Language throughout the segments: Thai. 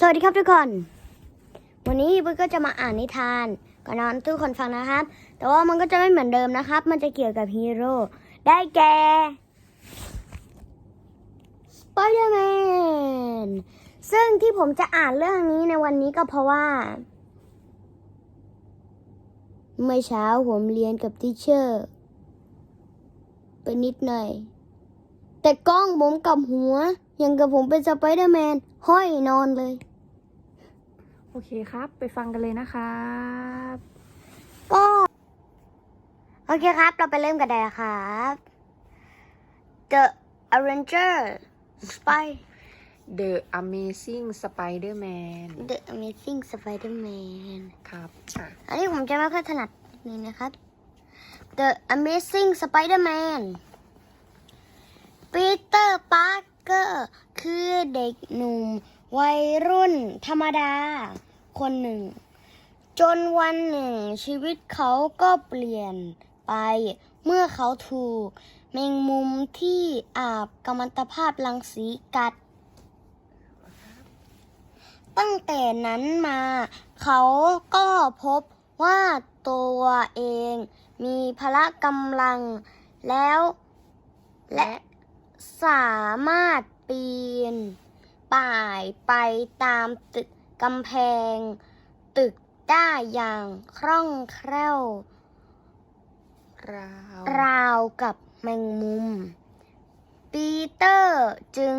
สวัสดีครับทุกคน วันนี้ปุ้ยก็จะมาอ่านนิทานก่อนนอนทุกคนฟังนะครับ แต่ว่ามันก็จะไม่เหมือนเดิมนะครับ มันจะเกี่ยวกับฮีโร่ได้แก่สไปเดอร์แมนซึ่งที่ผมจะอ่านเรื่องนี้ในวันนี้ก็เพราะว่า เมื่อเช้าผมเรียนกับทิเชอร์ไปนิดหน่อย แต่กล้องผมกับหัว ยังกับผมเป็นสไปเดอร์แมน ห้อยนอนเลย โอเคครับ ไปฟังกันเลยนะครับก็โอเคครับ เราไปเริ่มกันเลยนะครับ The Avenger Spy The Amazing Spider-Man The Amazing Spider-Man ครับอะอันนี้ผมจะไม่ค่อยถนัดนิดนึงนะครับ The Amazing Spider-Man ปีเตอร์ปาร์เกอร์คือเด็กหนุ่ม วัยรุ่นธรรมดา คนหนึ่ง จนวันหนึ่งชีวิตเขาก็เปลี่ยนไป เมื่อเขาถูกแมงมุมที่อาบกัมมันตภาพรังสีกัด ตั้งแต่นั้นมา เขาก็พบว่าตัวเองมีพละกำลังแล้วและ สามารถปีน ป่ายไปตามตึกกำแพง ตึกได้อย่างคล่องแคล่ว ราวราวกับแมงมุม ปีเตอร์จึง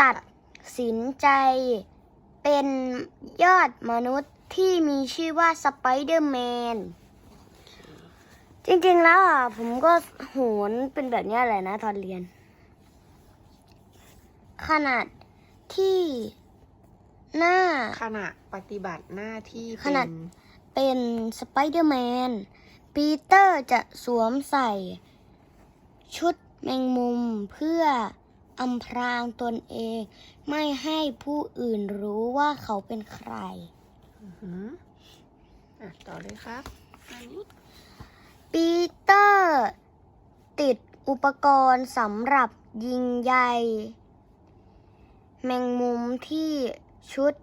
ตัดสินใจ เป็นยอดมนุษย์ที่มีชื่อว่าสไปเดอร์แมน จริงๆแล้วอะผมก็โหนเป็นแบบเนี้ยแหละนะ ตอนเรียน ขนาดที่หน้า ขณะปฏิบัติหน้าที่ขณะ เป็นเป็นสไปเดอร์แมน ปีเตอร์จะสวมใส่ ชุดแมงมุมเพื่ออำพรางตนเอง ไม่ให้ผู้อื่นรู้ว่าเขาเป็นใคร อือหืออะต่อเลยครับอันนี้ ปีเตอร์ ติดอุปกรณ์สำหรับยิงใยแมงมุมที่ชุด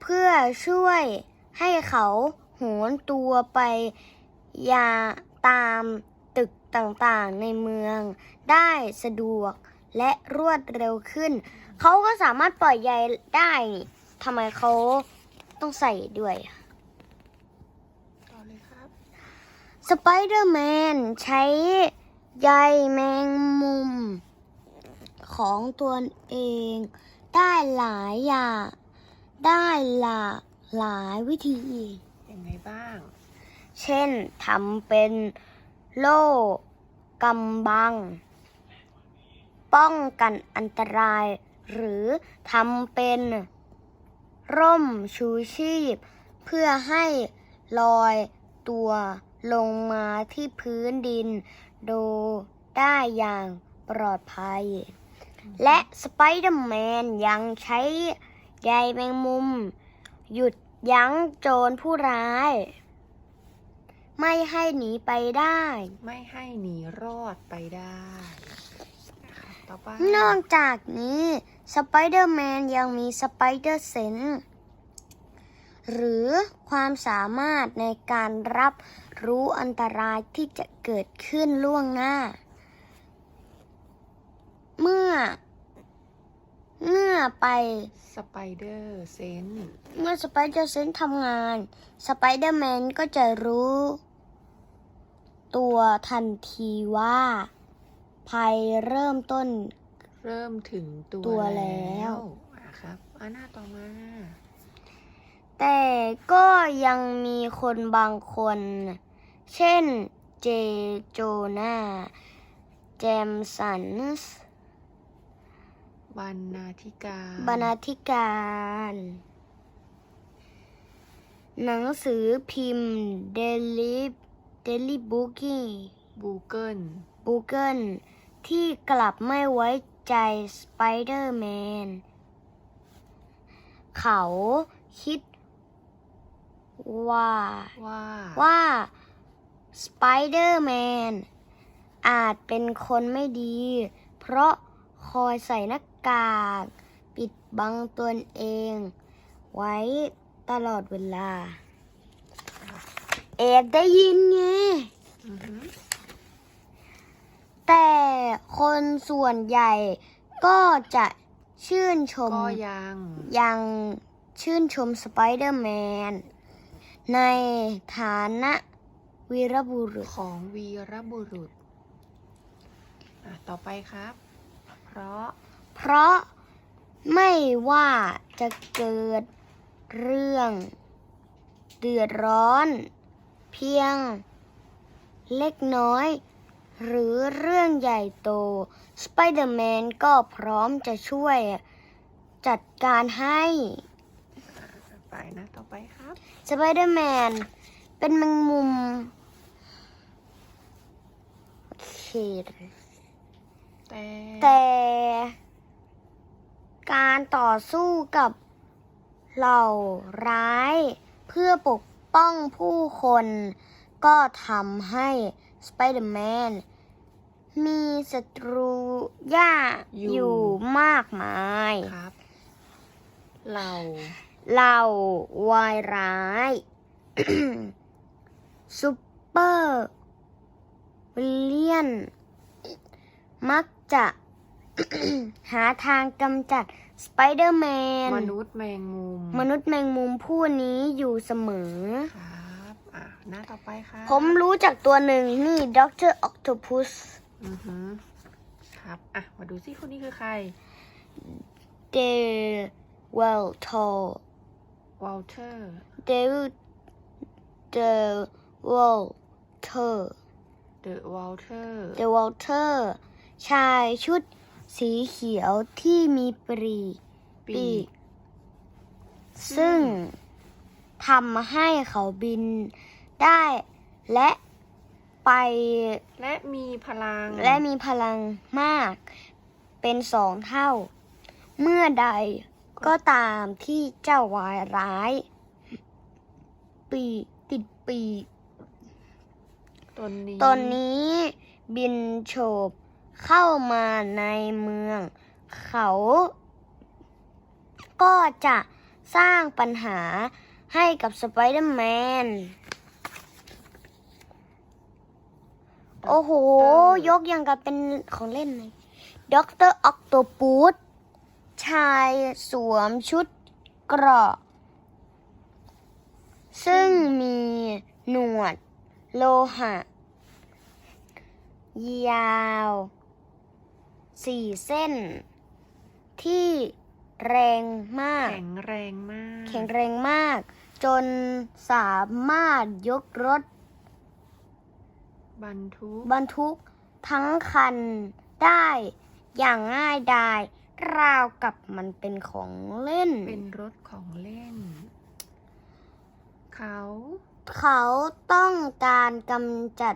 เพื่อช่วยให้เขาโหนตัวไปยาตามตึกต่างๆในเมืองได้สะดวกและรวดเร็วขึ้น เขาก็สามารถปล่อยใยได้ ทำไมเขาต้องใส่ด้วยอะ ต่อเลยครับ สไปเดอร์แมนใช้ใยแมงมุม ของตัวเอง ได้หลายอย่าง ได้หลากหลายวิธี ยังไงบ้าง เช่นทำเป็นโล่กำบัง ป้องกันอันตราย หรือทำเป็น ร่มชูชีพ เพื่อให้ลอยตัว ลงมาที่พื้นดินโดยได้อย่างปลอดภัย และสไปเดอร์แมนยังใช้ใยแมงมุม หยุดยั้งโจรผู้ร้าย ไม่ให้หนีไปได้ ไม่ให้หนีรอดไปได้นะครับต่อไปนอกจากนี้สไปเดอร์แมนยังมีสไปเดอร์เซนหรือความสามารถในการรับ รู้อันตรายที่จะเกิดขึ้นล่วงหน้า เมื่อ เมื่อไปสไปเดอร์เซนเมื่อสไปเดอร์เซนทำงาน สไปเดอร์แมนก็จะรู้ ตัวทันทีว่า ภัยเริ่มต้น เริ่มถึงตัวตัวแล้วอะครับอันหน้าต่อมา แต่ก็ยังมีคนบางคน เช่น เจโจนาแจมสันส์บรรณาธิการ บรรณาธิการ หนังสือพิมพ์เดลิเดลิบุกี้บูเกิลบูเกิลที่กลับไม่ไว้ใจสไปเดอร์แมน เขาคิดว่าว่าว่า สไปเดอร์แมนอาจเป็นคนไม่ดี เพราะคอยใส่หน้ากาก ปิดบังตนเอง ไว้ตลอดเวลา เอบได้ยินไงอือหือแต่คนส่วนใหญ่ก็จะชื่นชม ก็ยังยังชื่นชมสไปเดอร์แมนในฐานะ วีรบุรุษ ของวีรบุรุษอะต่อไปครับ เพราะ เพราะไม่ว่าจะเกิดเรื่องเดือดร้อน เพียงเล็กน้อย หรือเรื่องใหญ่โต สไปเดอร์แมนก็พร้อมจะช่วยจัดการให้ ไปนะ ต่อไปครับ สไปเดอร์แมนเป็นแมงมุมโอ เคแต่แต่การต่อสู้กับเหล่าร้ายเพื่อปกป้องผู้คนก็ทำให้สไปเดอร์แมนมีศัตรูยากอยู่มากมายครับเราเหล่าวายร้ายซูเปอร์ วิลเลียน มักจะหาทางกำจัดสไปเดอร์แมน มนุษย์แมงมุมมนุษย์แมงมุมผู้นี้อยู่เสมอ ครับอะหน้าต่อไปครับผมรู้จักตัวหนึ่งนี่ด็อกเตอร์ออ t โ p พุสอือหือครับอะมาดูซิคนนี้คือใครเดเวลโทวอลเตอร์เดวเดเวลเทอร์เดอะวอลเตอร์ เดวอลเตอร์ชายชุดสีเขียวที่มีปรีปีก ซึ่งทำให้เขาบินได้และไปและมีพลัง และมีพลังมาก เป็นสองเท่า เมื่อใดก็ตามที่เจ้าวายร้าย ปีกติดปีก ตนนี้ตอนนี้บินโฉบเข้ามาในเมือง เขา ก็จะสร้างปัญหาให้กับสไปเดอร์แมน โอ้โห ยกอย่างกับเป็นของเล่นเลยด็อกเตอร์ออกโตปูสชายสวมชุดเกราะ ซึ่งมีหนวด โลหะ ยาวสี่เส้น ที่แรงมาก แข็งแรงมาก แข็งแรงมาก จนสามารถยกรถ บรรทุก บรรทุกทั้งคันได้อย่างง่ายดาย ราวกับมันเป็นของเล่น เป็นรถของเล่น เขา เขาต้องการกำจัด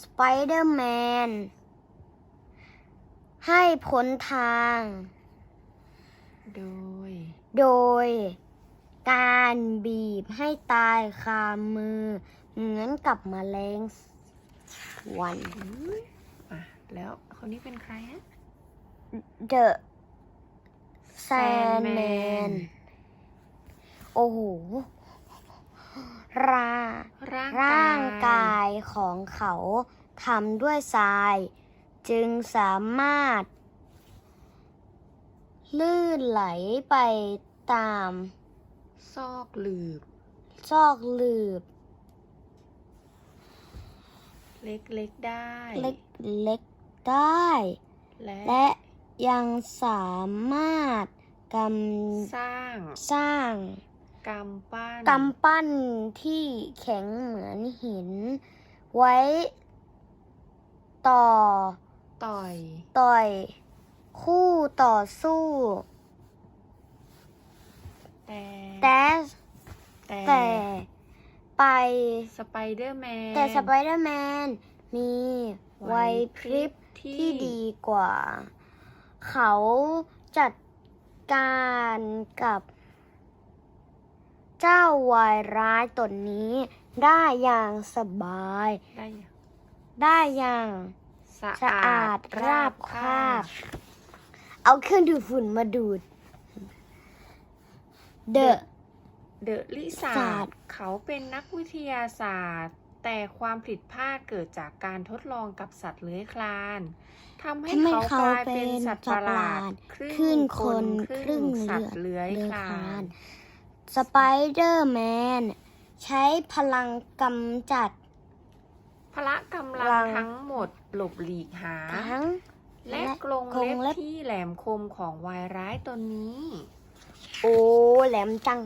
สไปเดอร์แมน ให้พ้นทาง โดย โดย การบีบให้ตายคามือ เหมือนกับแมลงวันอุ๊ยอะแล้วคนนี้เป็นใครฮะ The Sandman โอ้โห ราร่างร่างกกายายของเขาทำด้วยทราย จึงสามารถ ลื่นไหลไปตาม ซอกหลืบ ซอกหลืบ เล็กๆได้ เล็กๆได้ และและยังสามารถกสร้างำสร้าง กำปั้นกำปั้นที่แข็งเหมือนหิน ไว้ ต่อ ต่อย ต่อย คู่ต่อสู้ แต่แต่แต่แต่ไปสไปเดอร์แมนแต่สไปเดอร์แมนมีไหวพริบที่ที่ดีกว่า เขาจัดการกับ เจ้าวายร้ายตนนี้ ได้อย่างสบาย ได้อย่างได้อย่างสะสะอาดราบคาบ เอาเครื่องดูดฝุ่นมาดูด The เดอะลิซาศาร์สดตร์เขาเป็นนักวิทยาศาสตร์ แต่ความผิดพลาดเกิดจากการทดลองกับสัตว์เลื้อยคลานทำให้ทำให้เขาเขากลายเป็นเป็นสัตว์ประหลาด สัตว์ประหลาดครึ่ครึ่งงคคนนครึ่ครึ่งงสัตว์เลื้อยเลื้อยคลาคลานน สไปเดอร์แมนใช้พลังกำจัด พละกำลัลังงทั้งหมดหลบหลีกหา ทั้ง และและกรงกรงเล็บเล็บที่แหลมคมของวายร้ายตนนี้ โอ้แหลมจัง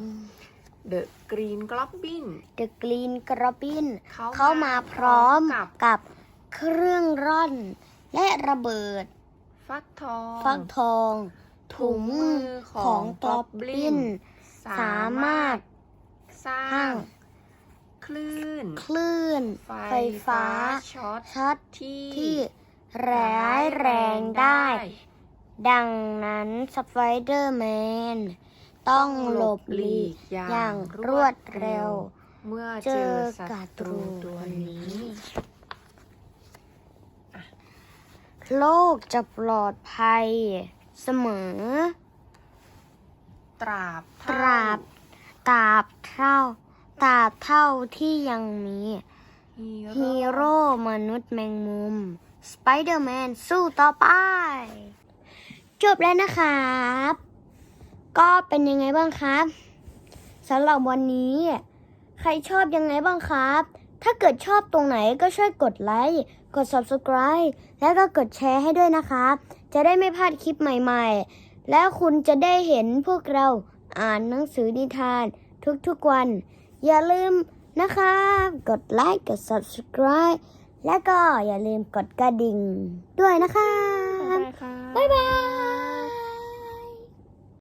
เดอะกรีนกลอบบินเดอะกรีนกระบินเขาเข้ามาพร้อมกับกับเครื่องร่อน และระเบิด ฟักทอง ฟักทอง ถุงมือของกลอบลิน สามารถสร้าสร้าง งคลื่น คลื่น ไฟไฟฟ้าช็อตช็อตที่ที่ร้ายแรงได้ ดังนั้นสไปเดอร์แมนต้องหลบหลีกอย่างรวดเร็ว เมื่อเจเจออศัศัตตรูรูตัวนี้ โลกจะปลอดภัยเสมอ ตราบตราบตราบเท่าตราบเท่าที่ยังมี ฮีฮีโร่มนุษย์แมงมุม สไปเดอร์แมนสู้ต่อไป จบแล้วนะครับ ก็เป็นยังไงบ้างครับสำหรับวันนี้ ใครชอบยังไงบ้างครับ ถ้าเกิดชอบตรงไหนก็ช่วยกดไลค์กด subscribe แล้วก็กดแชร์ให้ด้วยนะครับ จะได้ไม่พลาดคลิปใหม่ๆ แล้วคุณจะได้เห็นพวกเราอ่านหนังสือนิทานทุกๆวัน อย่าลืมนะครับกดไลค์กด subscribe แล้วก็อย่าลืมกดกระดิ่งด้วยนะครับบ๊ายบายค่ะบ๊ายบาย